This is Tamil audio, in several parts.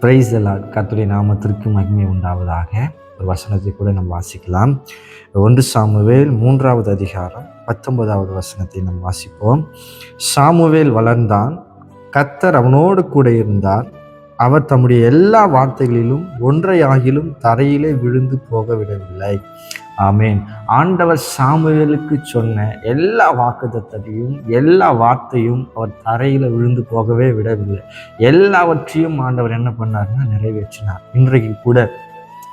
பிரைஸ் எல்லாம் கத்துடைய நாமத்திற்கு மகிமை உண்டாவதாக. ஒரு வசனத்தை கூட நம்ம வாசிக்கலாம். ஒன்று சாமுவேல் மூன்றாவது அதிகாரம் பத்தொன்பதாவது வசனத்தை நாம் வாசிப்போம். சாமுவேல் வளர்ந்தான். கத்தர் அவனோடு கூட இருந்தார். அவர் தம்முடைய எல்லா வார்த்தைகளிலும் ஒன்றையாகிலும் தரையிலே விழுந்து போக விடவில்லை ஆமேன். ஆண்டவர் சாமுவேலுக்கு சொன்ன எல்லா வாக்குத்தத்தையும் எல்லா வார்த்தையும் அவர் தரையில் விழுந்து போகவே விடவில்லை. எல்லாவற்றையும் ஆண்டவர் என்ன பண்ணார்னா நிறைவேற்றினார். இன்றைக்கு கூட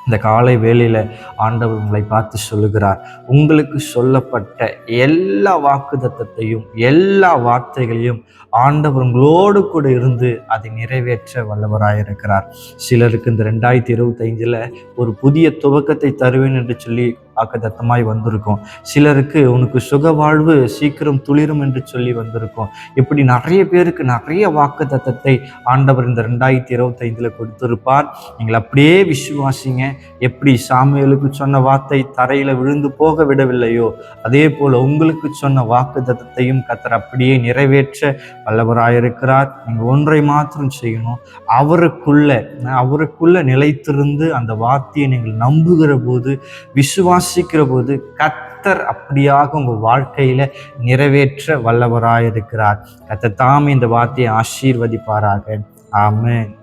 இந்த காலை வேளையில் ஆண்டவர் உங்களை பார்த்து சொல்லுகிறார். உங்களுக்கு சொல்லப்பட்ட எல்லா வாக்குதத்தையும் எல்லா வார்த்தைகளையும் ஆண்டவர் உங்களோடு கூட இருந்து அதை நிறைவேற்ற வல்லவராயிருக்கிறார் சிலருக்கு இந்த ரெண்டாயிரத்தி இருபத்தைஞ்சில் ஒரு புதிய துவக்கத்தை தருவேன் என்று சொல்லி வாக்குத்தத்தமாய் வந்திருக்கும். சிலருக்கு உனக்கு சுக வாழ்வு சீக்கிரம் துளிரும் என்று சொல்லி வந்திருக்கும். இப்படி நிறைய பேருக்கு நிறைய வாக்குத்தத்தத்தை ஆண்டவர் இந்த ரெண்டாயிரத்தி இருபத்தைந்தில் கொடுத்திருப்பார். நீங்கள் அப்படியே விசுவாசிங்க. எப்படி சாமியலுக்கு சொன்ன வார்த்தை தரையில் விழுந்து போக விடவில்லையோ அதே போல் உங்களுக்கு சொன்ன வாக்குத்தத்தத்தையும் கத்தர் அப்படியே நிறைவேற்ற வல்லவராயிருக்கிறார் நீங்கள் ஒன்றை மாத்திரம் செய்யணும். அவருக்குள்ள அவருக்குள்ள நிலைத்திருந்து அந்த வார்த்தையை நீங்கள் நம்புகிற போது விசுவாசிக்கிற போது கத்தர் அப்படியாக உங்கள் வாழ்க்கையில் நிறைவேற்ற வல்லவராயிருக்கிறார். கத்தர் தாம் இந்த வார்த்தையை ஆசீர்வதிப்பாராக. ஆமேன்.